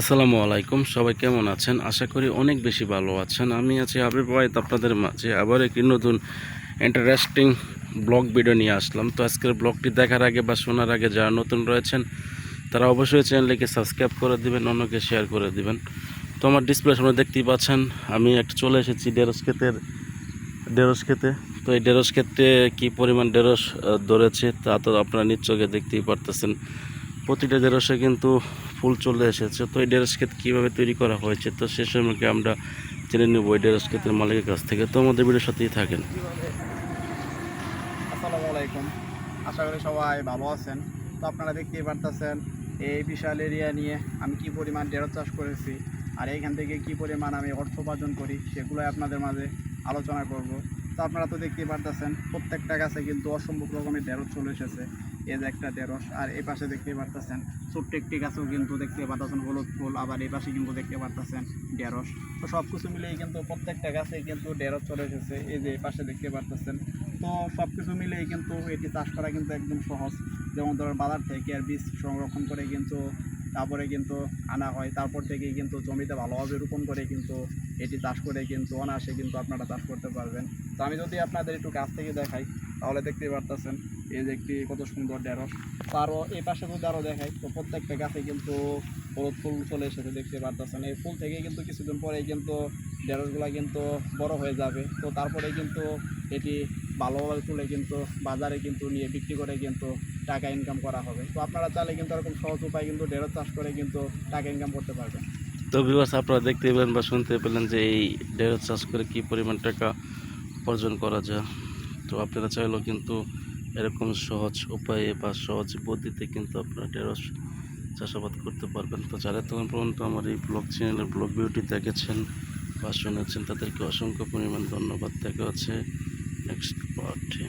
আসসালামু আলাইকুম সবাই কেমন আছেন? আশা করি অনেক বেশি ভালো আছেন। আমি আছি আবির ওয়াইদ আপনাদের মাঝে আবার একটি নতুন ইন্টারেস্টিং ব্লগ ভিডিও নিয়ে আসলাম। তো আজকের ব্লগটি দেখার আগে বা শোনার আগে যারা নতুন রয়েছেন তারা অবশ্যই চ্যানেলটিকে সাবস্ক্রাইব করে দিবেন অন্যকে শেয়ার করে দিবেন। তো আমার ডিসপ্লে সামনে দেখতেই পাচ্ছেন আমি একটা চলে এসেছি ডেরস ক্ষেতের ডেরস খেতে তো এই ডেরস ক্ষেত্রে কী পরিমাণ আহ, ধরেছে তা তো আপনারা নিশ্চয়ই দেখতেই পারতেছেন। প্রতিটা ঢেঁড়সে কিন্তু ফুল চলে এসেছে। তো এই ঢেঁড়স ক্ষেত কীভাবে তৈরি করা হয়েছে? তো সে সম্পর্কে আমরা জেনে নেব এই ঢেঁড়স ক্ষেতের মালিকের কাছ থেকে। তো আমাদের ভিডিওর সাথেই থাকেন। আসসালামু আলাইকুম। আশা করি সবাই ভালো আছেন। তো আপনারা দেখতেই পারতেছেন, এই বিশাল এরিয়া নিয়ে আমি কি পরিমাণ ঢেঁড়স চাষ করেছি আর এইখান থেকে কি পরিমাণ আমি অর্থ উপার্জন করি, সেগুলোই আপনাদের মাঝে আলোচনা করব। তো আপনারা তো দেখতেই পারতেছেন, প্রত্যেকটা গাছে কিন্তু অসম্ভব রকমের ঢেঁড়স চলে এসেছে। এই যে একটা ঢেঁড়স, আর এই পাশে দেখতেই পারতেছেন, ছোট্ট একটি গাছেও কিন্তু দেখতে পারতেছেন হলুদ ফুল, আবার এই পাশে কিন্তু দেখতে পারতেছেন ঢেঁড়স। তো সব কিছু মিলিয়ে কিন্তু প্রত্যেকটা গাছে কিন্তু ঢেঁড়স চলে এসেছে, এই যে এই পাশে দেখতে পারতেছেন। তো সব কিছু মিলিয়ে কিন্তু এটি চাষ করা কিন্তু একদম সহজ। যেমন ধরো বাজার থেকে আর বীজ সংরক্ষণ করে কিন্তু তারপরে কিন্তু আনা হয়। তারপর থেকেই কিন্তু জমিতে ভালোভাবে রোপণ করে কিন্তু এটি চাষ করে কিন্তু অনায়াসে কিন্তু আপনারা চাষ করতে পারবেন। তো আমি যদি আপনাদের একটু কাছ থেকে দেখাই তাহলে দেখতেই পারতেছেন, এই যে একটি কত সুন্দর ঢেঁড়স। তো এই পাশে যদি আরও দেখাই, তো প্রত্যেকটা গাছে কিন্তু হলুদ ফুল চলে এসেছে দেখতে পারতেছেন। এই ফুল থেকে কিন্তু কিছুদিন পরে কিন্তু ঢেঁড়সগুলো কিন্তু বড় হয়ে যাবে। তো তারপরে কিন্তু এটি ভালোভাবে তুলে কিন্তু বাজারে কিন্তু নিয়ে বিক্রি করে কিন্তু টাকা ইনকাম করা হবে। তো আপনারা চাইলে কিন্তু এরকম সহজ উপায় কিন্তু ঢেঁড়স চাষ করে কিন্তু টাকা ইনকাম করতে পারবেন। তো ভিউয়ার্স আপনারা দেখতে পেলেন বা শুনতে পেলেন যে এই ঢেঁড়স চাষ করে কী পরিমাণ টাকা উপার্জন করা যায়। তো আপনারা চাইলেও কিন্তু এরকম সহজ উপায়ে বা সহজ পদ্ধতিতে কিন্তু আপনারা ঢেঁড়স চাষাবাদ করতে পারবেন। তো যারা তখন পর্যন্ত আমার এই ব্লগ চ্যানেলের ব্লগ ভিডিওটি দেখেছেন বা শুনেছেন, তাদেরকে অসংখ্য পরিমাণ ধন্যবাদ। দেখা আছে নেক্সট পার্টে